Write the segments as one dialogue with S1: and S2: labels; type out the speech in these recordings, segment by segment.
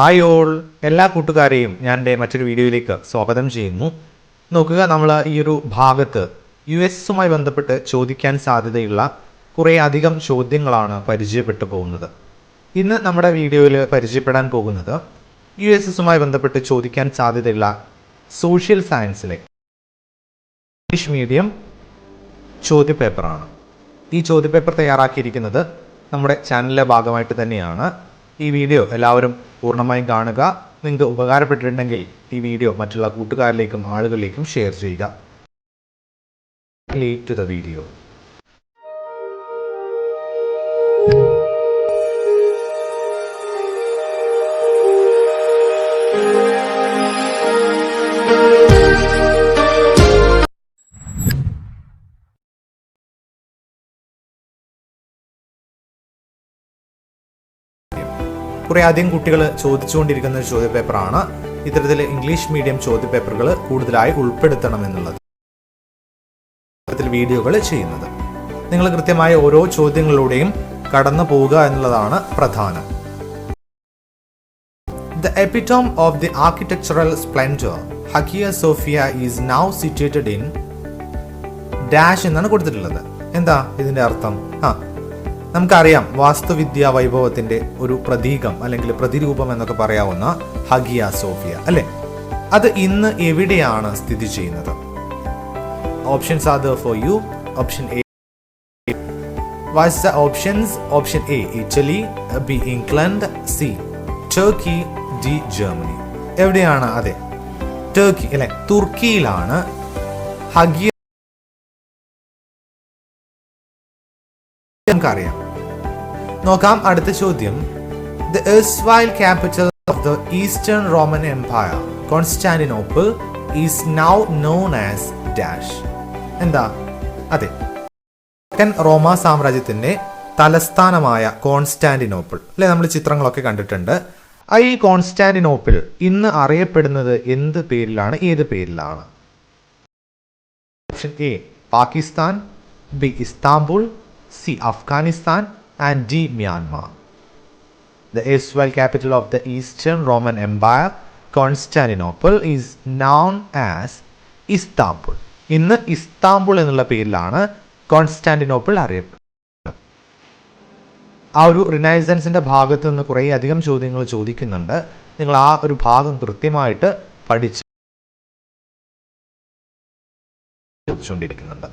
S1: Hi all എല്ലാ കൂട്ടുകാരെയും ഞാൻ എന്റെ മറ്റൊരു വീഡിയോയിലേക്ക് സ്വാഗതം ചെയ്യുന്നു. നോക്കുക നമ്മൾ ഈ ഒരു ഭാഗത്ത് യു എസുമായി ബന്ധപ്പെട്ട് ചോദിക്കാൻ സാധ്യതയുള്ള കുറേ അധികം ചോദ്യങ്ങളാണ് പരിചയപ്പെട്ടു പോകുന്നത്. ഇന്ന് നമ്മുടെ വീഡിയോയിൽ പരിചയപ്പെടാൻ പോകുന്നത് യു എസ് എസുമായി ബന്ധപ്പെട്ട് ചോദിക്കാൻ സാധ്യതയുള്ള സോഷ്യൽ സയൻസിലെ ഇംഗ്ലീഷ് മീഡിയം ചോദ്യപേപ്പറാണ്. ഈ ചോദ്യപേപ്പർ തയ്യാറാക്കിയിരിക്കുന്നത് നമ്മുടെ ചാനലിലെ ഭാഗമായിട്ട് തന്നെയാണ്. ഈ വീഡിയോ എല്ലാവരും പൂർണമായും കാണുക. നിങ്ങൾക്ക് ഉപകാരപ്പെട്ടിട്ടുണ്ടെങ്കിൽ ഈ വീഡിയോ മറ്റുള്ള കൂട്ടുകാരിലേക്കും ആളുകളിലേക്കും ഷെയർ ചെയ്യുക. ലീഡ് ടു ദ വീഡിയോ കുറേ അധികം കുട്ടികൾ ചോദിച്ചുകൊണ്ടിരിക്കുന്ന ഒരു ചോദ്യപേപ്പറാണ്. ഇത്തരത്തിൽ ഇംഗ്ലീഷ് മീഡിയം ചോദ്യപേപ്പറുകൾ കൂടുതലായി ഉൾപ്പെടുത്തണം എന്നുള്ളത് വീഡിയോകൾ ചെയ്യുന്നത്. നിങ്ങൾ കൃത്യമായ ഓരോ ചോദ്യങ്ങളിലൂടെയും കടന്നു പോവുക എന്നുള്ളതാണ് പ്രധാനം. The epitome of the architectural splendor, Hagia Sophia is now situated in dash എന്നാണ് കൊടുത്തിട്ടുള്ളത്. എന്താ ഇതിന്റെ അർത്ഥം? ആ നമുക്കറിയാം വാസ്തുവിദ്യ വൈഭവത്തിന്റെ ഒരു പ്രതീകം അല്ലെങ്കിൽ പ്രതിരൂപം എന്നൊക്കെ പറയാവുന്ന ഹഗിയ സോഫിയ അല്ലെ? അത് ഇന്ന് എവിടെയാണ് സ്ഥിതി ചെയ്യുന്നത്? Options are for you option A was the options option A Italy B England C Turkey D Germany എവിടെയാണ്? അതെ. ടർക്കി അല്ലെ? തുർക്കിയിലാണ് ഹഗിയ നമുക്കറിയാം. നോക്കാം. അടുത്ത ചോദ്യം. The erstwhile capital of the eastern Roman empire Constantinople is now known as dash എന്താ? അതെ. തെക്കൻ റോമ സാമ്രാജ്യത്തിന്റെ തലസ്ഥാനമായ കോൺസ്റ്റാന്റിനോപ്പിൾ. അല്ലെ? നമ്മൾ ചിത്രങ്ങളൊക്കെ കണ്ടിട്ടുണ്ട്. ഈ കോൺസ്റ്റാന്റിനോപ്പിൾ ഇന്ന് അറിയപ്പെടുന്നത് എന്ത് പേരിലാണ്? ഏത് പേരിലാണ്? Option A Pakistan. B Istanbul. C Afghanistan. And D Myanmar. The erstwhile capital of the Eastern Roman Empire, Constantinople, is known as Istanbul ഇന്ന് ഇസ്താംബുൾ എന്നുള്ള പേരിലാണ് കോൺസ്റ്റാന്റിനോപ്പിൾ അറിയപ്പെടുന്നത് ആ ഒരു റിനൈസൻസിന്റെ ഭാഗത്ത് നിന്ന് കുറേ അധികം ചോദ്യങ്ങൾ ചോദിക്കുന്നുണ്ട്. നിങ്ങൾ ആ ഒരു ഭാഗം കൃത്യമായിട്ട് പഠിച്ച് ചോദിച്ചുകൊണ്ടിരിക്കുന്നുണ്ട്.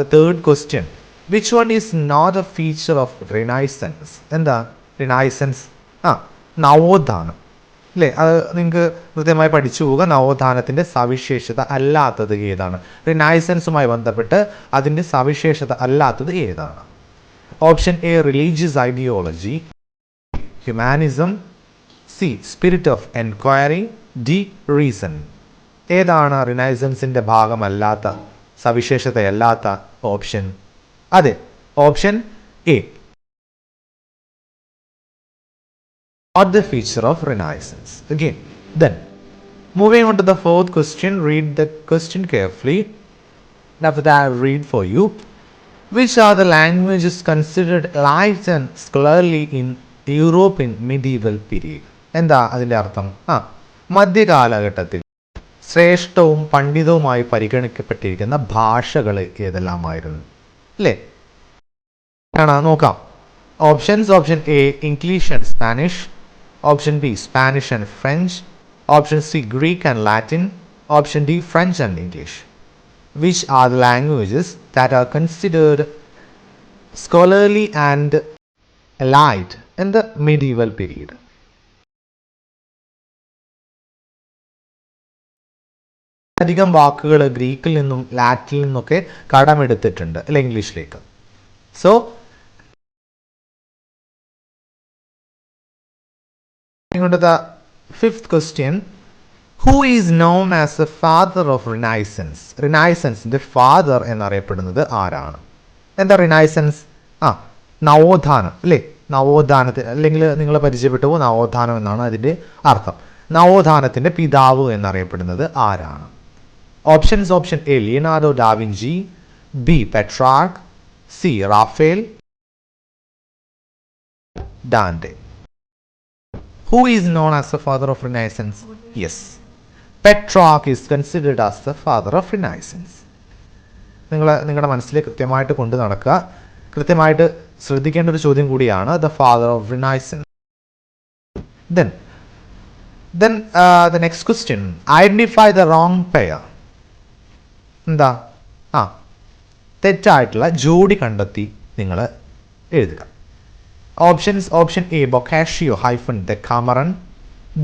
S1: The third the third one is not a feature of renaissance എന്താ? റിനൈസൻസ് ആ നവോത്ഥാനം. അല്ലേ അത് നിങ്ങൾക്ക് കൃത്യമായി പഠിച്ചു പോവുക. നവോത്ഥാനത്തിന്റെ സവിശേഷത അല്ലാത്തത് ഏതാണ്? റിനൈസൻസുമായി ബന്ധപ്പെട്ട് അതിന്റെ സവിശേഷത അല്ലാത്തത് ഏതാണ്? Option A religious ideology humanism C spirit of enquiry D reason ഏതാണ് റിനൈസൻസിന്റെ ഭാഗമല്ലാത്ത സവിശേഷതയല്ലാത്ത ഓപ്ഷൻ അതെ option A not the feature of Renaissance. Again, then moving on to the fourth question, read the question carefully. And after that, read for for you. Which are the languages considered light and scholarly in Europe in medieval period? എന്താ അതിന്റെ അർത്ഥം ആ മധ്യകാലഘട്ടത്തിൽ ശ്രേഷ്ഠവും പണ്ഡിതവുമായി പരിഗണിക്കപ്പെട്ടിരിക്കുന്ന ഭാഷകൾ ഏതെല്ലാമായിരുന്നു അല്ലേ ആണ് നോക്കാം. Options option A English and Spanish option B Spanish and French option C Greek and Latin option D French and English which are the languages that are considered scholarly and light in the medieval period അധികം വാക്കുകൾ ഗ്രീക്കിൽ നിന്നും ലാറ്റിനിൽ നിന്നൊക്കെ കടമെടുത്തിട്ടുണ്ട് അല്ലെ ഇംഗ്ലീഷിലേക്ക്. So the fifth question. Who is known as a father of renaissance റിനൈസൻസിന്റെ father എന്നറിയപ്പെടുന്നത് ആരാണ്? എന്താ റിനൈസൻസ് ആ നവോത്ഥാനം അല്ലേ? നവോത്ഥാനത്തിൽ അല്ലെങ്കിൽ നിങ്ങൾ പരിചയപ്പെട്ടു പോകും നവോത്ഥാനം എന്നാണ് അതിന്റെ അർത്ഥം. നവോത്ഥാനത്തിന്റെ പിതാവ് എന്നറിയപ്പെടുന്നത് ആരാണ്? Options option A Leonardo da Vinci B Petrarch C Raphael Dante who is known as the father of renaissance yes Petrarch is considered as the father of renaissance നിങ്ങൾ നിങ്ങളുടെ മനസ്സിൽ കൃത്യമായിട്ട് കൊണ്ട് നടക്കുക. കൃത്യമായിട്ട് ശ്രദ്ധിക്കേണ്ട ഒരു ചോദ്യം കൂടിയാണ് the father of renaissance then then the next question identify the wrong pair എന്താ? ആ തെറ്റായിട്ടുള്ള ജോഡി കണ്ടെത്തി നിങ്ങൾ എഴുതുക. Options option A Boccaccio hyphen Decameron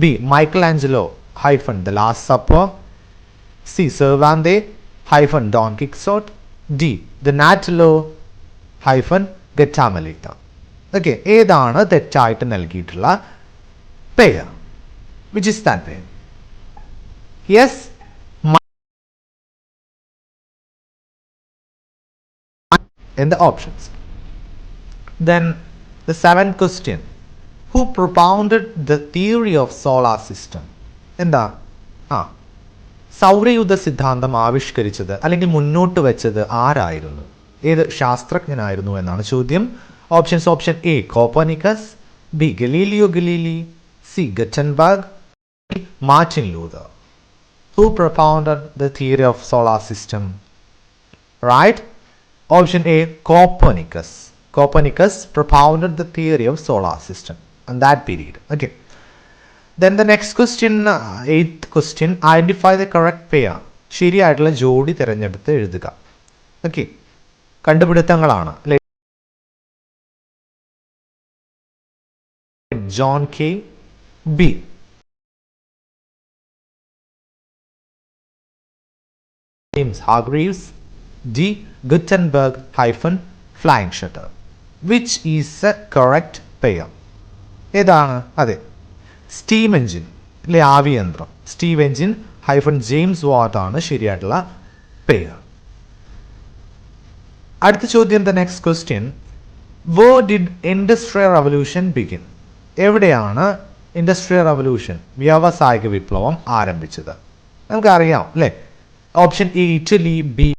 S1: B Michelangelo hyphen the last supper C Cervantes hyphen Don Quixote D Donatello hyphen Gattamelata okay ഏതാണ് തെറ്റായിട്ട് നൽകിയിട്ടുള്ള pair which is that pair yes in the options. Then the seventh question Who propounded the theory of solar system? എന്താ ആ സൗരയുധ സിദ്ധാന്തം ആവിഷ്കരിച്ചത് അല്ലെങ്കിൽ മുന്നോട്ട് വെച്ചത് ആരായിരുന്നു ഏത് ശാസ്ത്രജ്ഞനായിരുന്നു എന്നാണ് ചോദ്യം options option A Copernicus B Galileo Galilei C Gutenberg Martin Luther who propounded the theory of solar system right option A Copernicus Copernicus propounded the theory of solar system that period okay then the next question eighth question identify the correct pair ശരിയായിട്ടുള്ള ജോഡി തിരഞ്ഞെടുത്ത് എഴുതുക. Okay കണ്ടുപിടുത്തങ്ങളാണ്. അല്ലേ John Kay B James Hargreaves D Gutenberg hyphen flying shuttle which is a correct pair ഏതാണ്? അതെ. Steam engine അല്ലെ ആവിയന്ത്രം സ്റ്റീവ് എഞ്ചിൻ ഹൈഫൺ ജെയിംസ് ആണ് ശരിയായിട്ടുള്ള പെയർ അടുത്ത ചോദ്യം the next question where did industrial revolution begin എവിടെയാണ് ഇൻഡസ്ട്രിയൽ റവല്യൂഷൻ വ്യാവസായിക വിപ്ലവം ആരംഭിച്ചത്? നമുക്കറിയാം അല്ലേ? Option A Italy B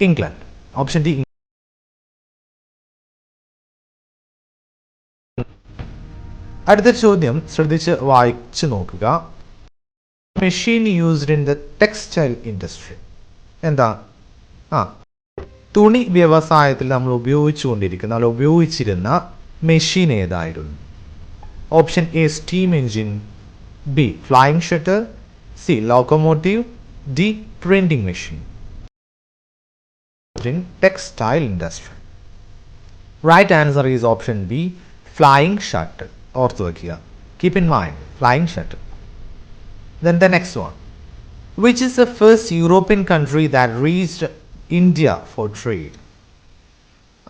S1: England option D അടുത്ത ചോദ്യം ശ്രദ്ധിച്ച് വായിച്ചു നോക്കുക. Machine used in the textile industry എന്താ? ആ. തുണി വ്യവസായത്തിൽ നമ്മൾ ഉപയോഗിച്ചുകൊണ്ടിരിക്കുന്ന നമ്മൾ ഉപയോഗിച്ചിരുന്ന മെഷീൻ ഏതായിരുന്നു? Option A steam engine B flying shuttle C locomotive D printing machine in textile industry. Right answer is option B, flying shuttle. ഓർത്ത് വയ്ക്കുക keep in mind flying shuttle then the next one which is the first European country that reached India for trade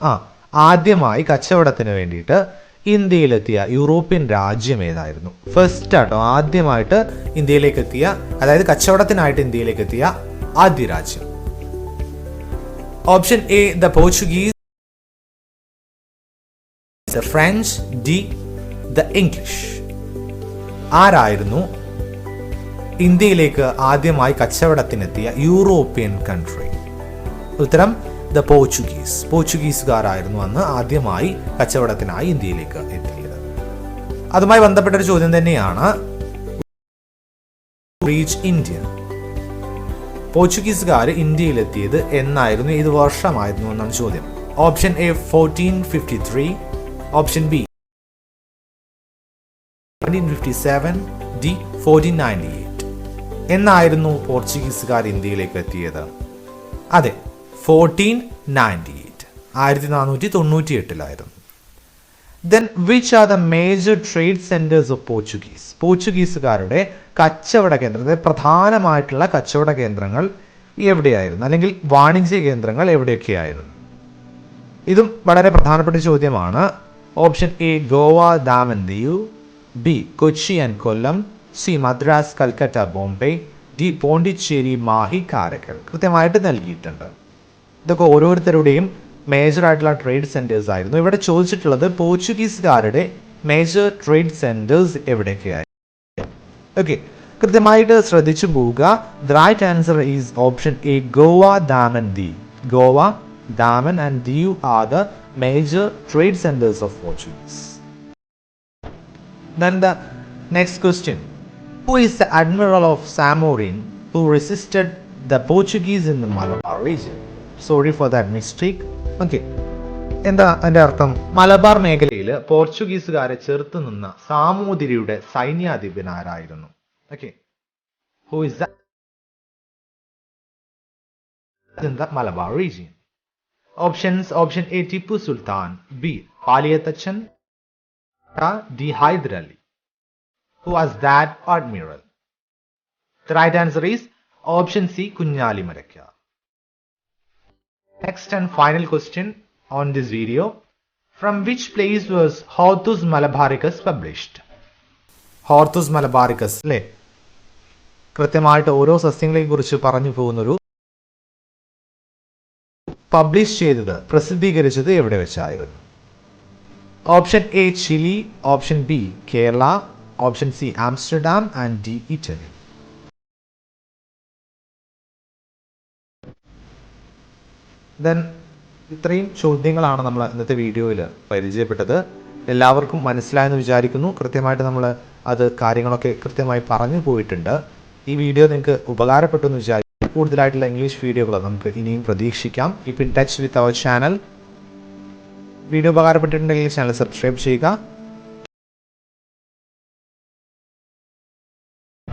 S1: ആ ആദ്യമായി കച്ചവടത്തിന് വേണ്ടിയിട്ട് ഇന്ത്യയിലെത്തിയ European രാജ്യം ഏതായിരുന്നു? First ആട്ടോ ആദ്യമായിട്ട് ഇന്ത്യയിലേക്ക് എത്തിയ അതായത് കച്ചവടത്തിനായിട്ട് ഇന്ത്യയിലേക്ക് എത്തിയ ആദ്യ രാജ്യം. Option A the Portuguese the French D the English ആരായിരുന്നു ഇന്ത്യയിലേക്ക് ആദ്യമായി കച്ചവടത്തിനെത്തിയ യൂറോപ്യൻ കൺട്രി ഉത്തരം ദ പോർച്ചുഗീസ് പോർച്ചുഗീസുകാരായിരുന്നു അന്ന് ആദ്യമായി കച്ചവടത്തിനായി ഇന്ത്യയിലേക്ക് എത്തിയത്. അതുമായി ബന്ധപ്പെട്ട ഒരു ചോദ്യം തന്നെയാണ്. റീച്ച് ഇന്ത്യ പോർച്ചുഗീസുകാർ ഇന്ത്യയിലെത്തിയത് എന്നായിരുന്നു ഇത് വർഷമായിരുന്നു എന്നാണ് ചോദ്യം. Option A fourteen fifty three option B fifty seven D fourteen ninety eight എന്നായിരുന്നു പോർച്ചുഗീസുകാർ ഇന്ത്യയിലേക്ക് എത്തിയത്? അതെ ഫോർട്ടീൻ നയന്റി എയ്റ്റ് ആയിരത്തി നാനൂറ്റി തൊണ്ണൂറ്റി എട്ടിലായിരുന്നു then which are the major trade centres of Portuguese പോർച്ചുഗീസുകാരുടെ കച്ചവട കേന്ദ്രം അതായത് പ്രധാനമായിട്ടുള്ള കച്ചവട കേന്ദ്രങ്ങൾ എവിടെയായിരുന്നു? അല്ലെങ്കിൽ വാണിജ്യ കേന്ദ്രങ്ങൾ എവിടെയൊക്കെയായിരുന്നു? ഇതും വളരെ പ്രധാനപ്പെട്ട ചോദ്യമാണ്. Option A Goa Daman Diu B Kochi and Kollam. C Madras Calcutta Bombay. D Pondicherry Mahe Karaikal. കൃത്യമായിട്ട് നൽകിയിട്ടുണ്ട്. ഇതൊക്കെ ഓരോരുത്തരുടെയും മേജർ ആയിട്ടുള്ള ട്രേഡ് സെന്റേഴ്സ് ആയിരുന്നു. ഇവിടെ ചോദിച്ചിട്ടുള്ളത് പോർച്ചുഗീസുകാരുടെ മേജർ ട്രേഡ് സെന്റേഴ്സ് എവിടെയൊക്കെയായിരുന്നു? ഓക്കെ കൃത്യമായിട്ട് ശ്രദ്ധിച്ചു പോവുക the right answer is option A Goa Daman Diu Goa Daman and Diu are the major trade centers of Portuguese. Then the next question. Who is the admiral of Samorin who resisted the Portuguese in the Malabar region? Sorry for that mistake. Okay. എന്താ അതിന്റെ അർത്ഥം മലബാർ മേഖലയിൽ പോർച്ചുഗീസുകാരെ ചെറുത്തു നിന്ന സാമൂതിരിയുടെ സൈന്യാധിപൻ ആരായിരുന്നു okay who is region. Options option A Tipu Sultan, B Paliyatachan, D Hyder Ali. Who was that admiral? The right answer is option C Kunyali Marakya. Next and final question on this video. From which place was Hortus Malabaricus published? Hortus Malabaricus അല്ലേ? കൃത്യമായിട്ട് ഓരോ സസ്യങ്ങളെയും കുറിച്ച് പറഞ്ഞു പോകുന്നൊരു publish ചെയ്തത് പ്രസിദ്ധീകരിച്ചത് എവിടെ വെച്ചായിരുന്നു? Option A Chile option B Kerala option C Amsterdam and D Italy then ഇത്രയും ചോദ്യങ്ങളാണ് നമ്മൾ ഇന്നത്തെ വീഡിയോയിൽ പരിചയപ്പെട്ടത്. എല്ലാവർക്കും മനസ്സിലായെന്ന് വിചാരിക്കുന്നു. കൃത്യമായിട്ട് നമ്മൾ അത് കാര്യങ്ങളൊക്കെ കൃത്യമായി പറഞ്ഞു പോയിട്ടുണ്ട്. ഈ വീഡിയോ നിങ്ങൾക്ക് ഉപകാരപ്പെട്ടു എന്ന് വിചാരിക്കും കൂടുതലായിട്ടുള്ള ഇംഗ്ലീഷ് വീഡിയോകൾ നമുക്ക് ഇനിയും പ്രതീക്ഷിക്കാം. Keep in touch with our channel video ഉപകാരപ്പെട്ടിട്ടുണ്ടെങ്കിൽ channel subscribe ചെയ്യുക.